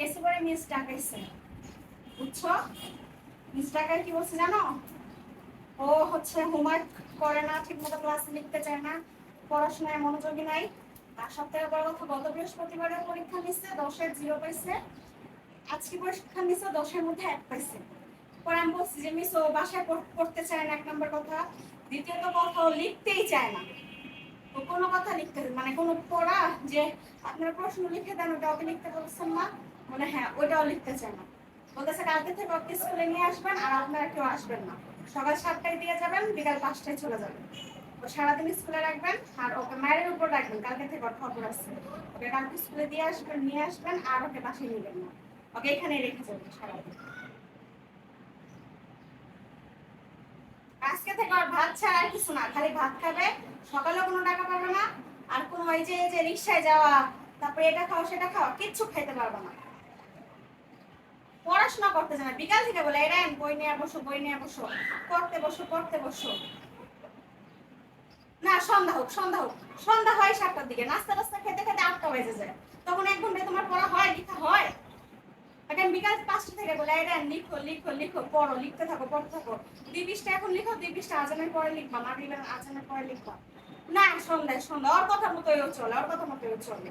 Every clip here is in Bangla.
কেসে করে মিস ডাকাইছে। বুঝছ? মিস ডাকাই কি বলছে জানো? ও হচ্ছে হোমওয়ার্ক করে না ঠিক মতো ক্লাসে লিখতে চায় না, পড়াশোনায় মনোযোগী নাই। সব থেকে বড় কথা গত বৃহস্পতিবারে পরীক্ষা নিচ্ছে দশের জিরো পাইছে। আজকে পরীক্ষা নিচ্ছে দশের মধ্যে এক পাইছে। পরে আমি বলছি যে, মিস, ও বাসায় পড়তে চায় না, এক নম্বর কথা। দ্বিতীয়ত কথা, ও লিখতেই চায় না। ও কোনো কথা লিখতে মানে কোনো পড়া যে আপনার প্রশ্ন লিখে দেন, ওটা ওকে লিখতে বলছেন না। মানে হ্যাঁ ওটাও লিখতে চায় না। বলতেছে কালকে থেকে ওকে স্কুলে নিয়ে আসবেন আর আপনারা কেউ আসবেন না। সকাল সাতটায় দিয়ে যাবেন, বিকাল পাঁচটায় চলে যাবেন। ও সারাদিন স্কুলে রাখবেন আর ওকে মায়ের উপর রাখবেন, কালকে থেকে ওর খবর ওকে কালকে স্কুলে দিয়ে আসবেন, নিয়ে আসবেন আর ওকে বাসায় নিবেন না। ওকে এখানেই রেখে যাবেন সারাদিন। আজকে থেকে আর ভাত ছাড়া আর কিছু না, খালি ভাত খাবে সকালে কোনো টাকা পাবে না, আর কোনো ওই যে যে রিক্সায় যাওয়া, তারপরে এটা খাও, সেটা খাও, কিচ্ছু খাইতে পারবে না। পড়াশোনা করতে জানা বিকাল থেকে বলে এরা বই নিয়ে বসো, বই নিয়ে বসো। পড়তে বসো পড়তে বসো। না, সন্ধ্যা হোক সন্ধ্যা হোক। সন্ধ্যা হয় সাতটার দিকে। নাস্তা টাস্তা খেতে খেতে আটটা বেজে যায়। তখন এক ঘন্টায় তোমার পড়া হয়, লেখা হয়। এখন বিকাল পাঁচটা থেকে বলে লিখো লিখো লিখো, পড়ো, লিখতে থাকো, পড়তে থাকো। দুই এখন লিখো দুই আজানের পরে লিখবা, মাগরিবের আজানের পরে লিখবা। না, সন্ধ্যায় সন্ধ্যা ওর কথা মতোই চলে, ওর কথা মতোই চলে।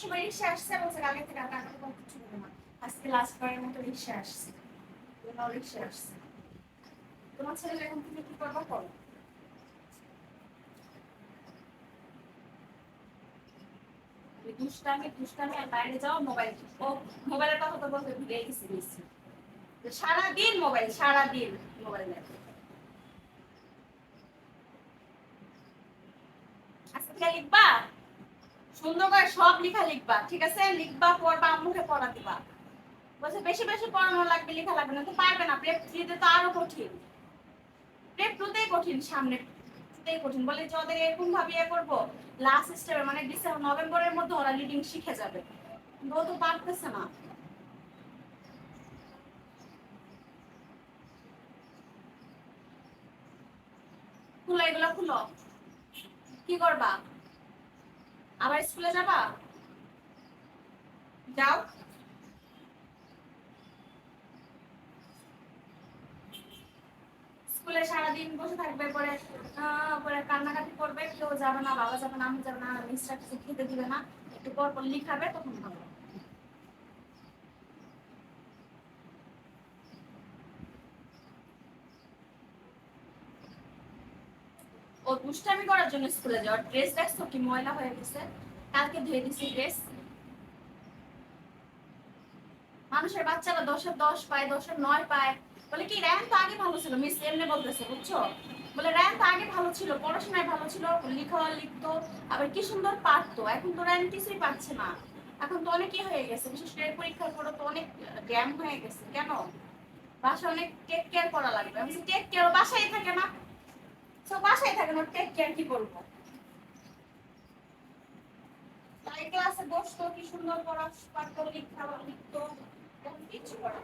সময় রিক্সা আসছে বলছে কালকে থেকে আর টাকা কোনো কিছু নেবে না। আজকে লাস্ট বারের মতো রিক্সা আসছে। এবার রিক্সা আসছে। তোমার ছেলে এখন তুমি কি করবা করো দুষ্টামি দুষ্টামি আর বাইরে যাও মোবাইল ও মোবাইলের কথা তো বলতে ভুলে গেছি নিশ্চয়ই সারাদিন মোবাইল সারাদিন মোবাইল আজকে লিখবা? সুন্দর করে সব লেখা লিখবা, ঠিক আছে? লিখবা, পড়বা, মুখে পড়া দিবা বলছে, বেশি বেশি পড়ানো লাগবে, লেখা লাগবে না। তো পারবে না প্রেপ থ্রিতে তো আরও কঠিন। প্রেপ টুতেই কঠিন, সামনে টুতেই কঠিন। বলে যে ওদের এরকম ভাবে ইয়ে করব লাস্ট স্টেপে মানে ডিসেম্বর নভেম্বরের মধ্যে ওরা লিডিং শিখে যাবে। ও তো পারতেছে না। খুলো, এগুলো খুলো। কি করবা? আবার স্কুলে যাবা? যাও। স্কুলে সারাদিন বসে থাকবে, পরে পরে কান্নাকাটি করবে, কেউ যাবে না, বাবা যাবে না, আমি যাবে না মিস্টার কিছু খেতে দিবে না, একটু পর পর লিখাবে, তখন ভালো। ও দুষ্টামি করার জন্য স্কুলে যাওয়ার ড্রেস দেখছ কি ময়লা হয়ে গেছে? কালকে ধুয়ে দিছি ড্রেস মানুষের বাচ্চারা দশের দশ পায়, দশের নয় পায়। বলে কি র্যাঙ্ক তো আগে ভালো ছিল, মিস এমনি বলতেছে, বুঝছ? বলে র্যাঙ্ক তো আগে ভালো ছিল, পড়াশোনায় ভালো ছিল, লিখা লিখতো, আবার কি সুন্দর পারতো। এখন তো র্যাঙ্ক কিছুই পাচ্ছে না। এখন তো অনেকই হয়ে গেছে, বিশেষ করে পরীক্ষার পরে তো অনেক ড্যাম হয়ে গেছে, কেন? বাসায় অনেক টেক কেয়ার করা লাগবে। আমি টেক কেয়ার বাসায় থাকে না এখন ওর টেক কি বলব? তাই ক্লাসে বসতো, কি সুন্দর পড়া পাঠ করে লিখা লিখতো কিছু করা।